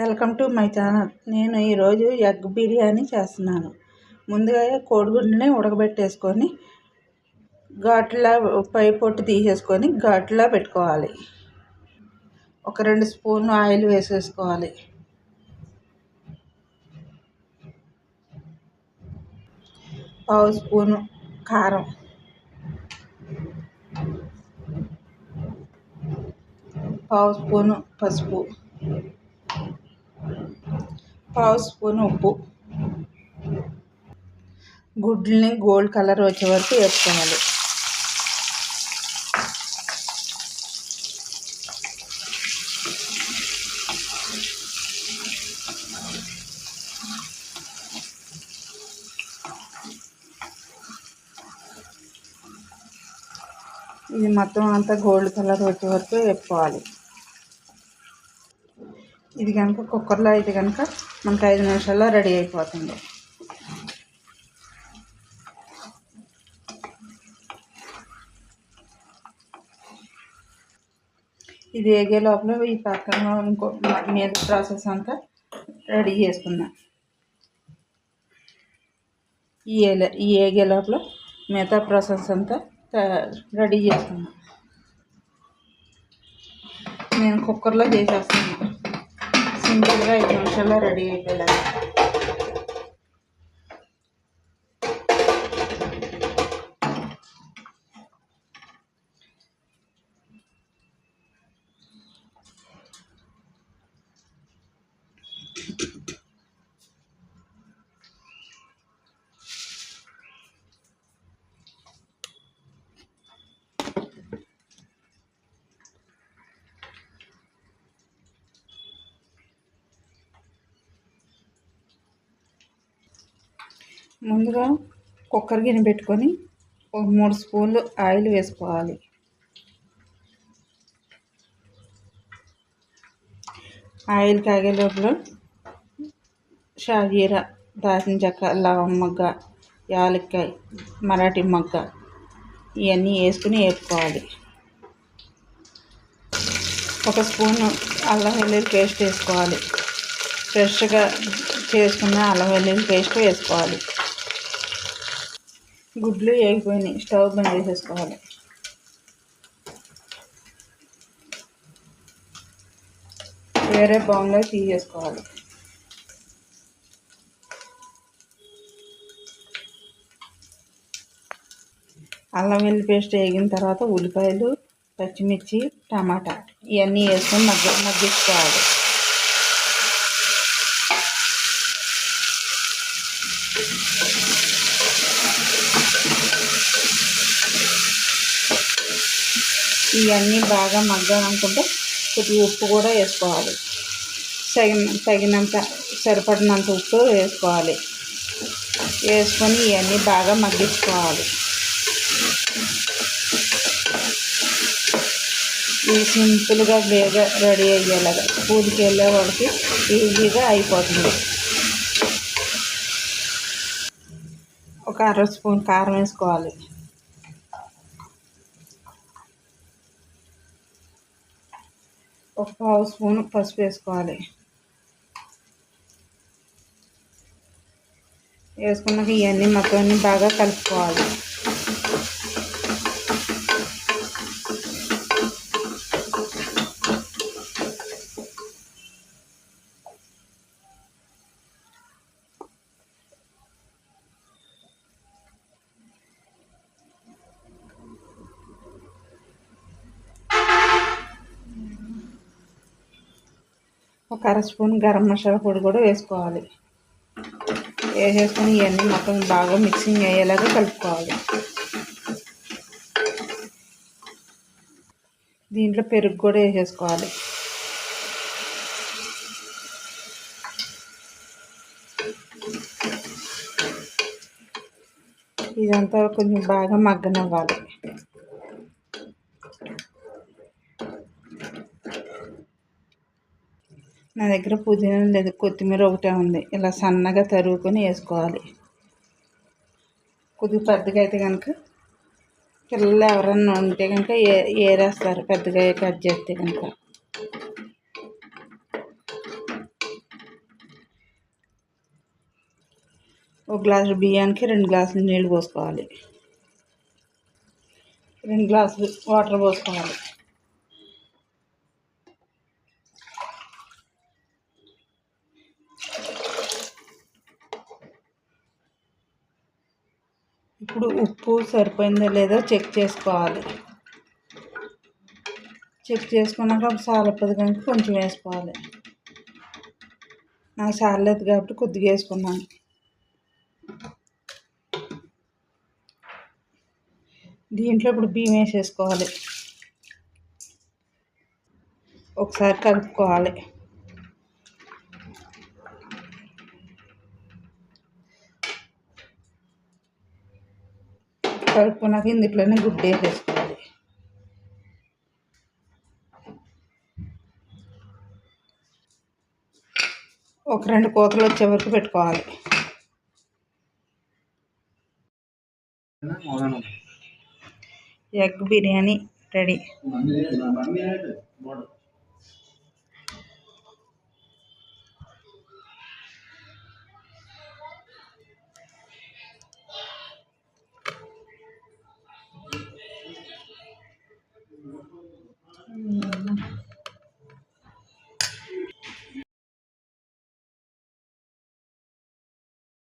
Welcome to my channel. నేను ఈరోజు egg biryani చేస్తున్నాను. ముందుగా కోడిగుడ్లని ఉడకబెట్టేసుకొని ఘాట్లా పై పొట్టు తీసేసుకొని ఘాట్లా పెట్టుకోవాలి. ఒక రెండు స్పూన్లు ఆయిల్ వేసేసుకోవాలి. పావు స్పూను కారం. పావు స్పూను పసుపు. పావు స్పూన్ ఉప్పు. గుడ్లని గోల్డ్ కలర్ వచ్చే వరకు వేసుకోవాలి. ఇది మొత్తం అంతా గోల్డ్ కలర్ వచ్చే వరకు వేసుకోవాలి ఇది కనుక కుక్కర్లో అయితే కనుక మనకు ఐదు నిమిషాల్లో రెడీ అయిపోతుంది. ఇది ఏగే లోపల ఈ పక్కన ఇంకో మీద ప్రాసెస్ అంతా రెడీ చేసుకుందాం. ఈ ఏలే ఈ ఏగే లోపల మిగతా ప్రాసెస్ అంతా రెడీ చేసుకుందాం. నేను కుక్కర్లో చేసేస్తున్నాను. సింపుల్గా ఐదు నిమిషాల్లో రెడీ ముందుగా కుక్కర్ గిన్నె పెట్టుకొని ఒక మూడు స్పూన్లు ఆయిల్ వేసుకోవాలి. ఆయిల్ కాగే లోపల షాజీర దాచిన చెక్క లవం మగ్గ యాలక్కాయ మరాఠీ మగ్గ ఇవన్నీ వేసుకుని వేపుకోవాలి. ఒక స్పూన్ అల్లం వెల్లుల్లి పేస్ట్ వేసుకోవాలి. ఫ్రెష్గా చేసుకున్న అల్లం వెల్లుల్లి పేస్ట్ వేసుకోవాలి. గుడ్లు వేగిపోయినాయి స్టవ్ బంద్ చేసేసుకోవాలి. వేరే బౌన్లో తీసేసుకోవాలి అల్లం వెల్లి పేస్ట్ వేగిన తర్వాత ఉల్లిపాయలు పచ్చిమిర్చి టమాటా ఇవన్నీ వేసుకొని మగ్గ మగ్గించుకోవాలి. ఇవన్నీ బాగా మగ్గాలనుకుంటే కొద్దిగా ఉప్పు కూడా వేసుకోవాలి. తగిన తగినంత సరిపడినంత ఉప్పు వేసుకోవాలి. వేసుకొని ఇవన్నీ బాగా మగ్గించుకోవాలి. ఇది సింపుల్గా బేగా రెడీ అయ్యేలాగా పూజకి వెళ్ళే వాళ్ళకి ఈజీగా అయిపోతుంది. ఒక అర స్పూన్ కారం వేసుకోవాలి. ఒక పావు స్పూన్ పసుపు వేసుకోవాలి. వేసుకున్నాక ఇవన్నీ మొత్తం అన్నీ బాగా కలుపుకోవాలి. ఒక అర స్పూన్ గరం మసాలా పొడి కూడా వేసుకోవాలి. వేసేసుకొని ఇవన్నీ మొత్తం బాగా మిక్సింగ్ అయ్యేలాగా కలుపుకోవాలి. దీంట్లో పెరుగు కూడా వేసేసుకోవాలి. ఇదంతా కొంచెం బాగా మగ్గనివ్వాలి. నా దగ్గర పుదీనా లేదు కొత్తిమీర ఒకటే ఉంది. ఇలా సన్నగా తరుగుకొని వేసుకోవాలి. కొద్దిగా పెద్దగా అయితే కనుక పిల్లలు ఎవరన్నా ఉంటే కనుక ఏ ఏరేస్తారు. పెద్దగా కట్ చేస్తే కనుక ఒక గ్లాసు బియ్యానికి రెండు గ్లాసులు నీళ్ళు పోసుకోవాలి. రెండు గ్లాసులు వాటర్ పోసుకోవాలి. ఇప్పుడు ఉప్పు సరిపోయిందో లేదో చెక్ చేసుకోవాలి. చెక్ చేసుకున్నాక సాలపది కనుక కొంచెం వేసుకోవాలి. నాకు సాలలేదు కాబట్టి కొద్దిగా వేసుకున్నాను. దీంట్లో ఇప్పుడు బియ్యం వేసేసుకోవాలి. ఒకసారి కలుపుకోవాలి. కలుపుకున్నాక ఇందులోనే గుడ్డ వేసేసుకోవాలి. ఒక రెండు కోతలు వచ్చే వరకు పెట్టుకోవాలి. Egg biryani ready.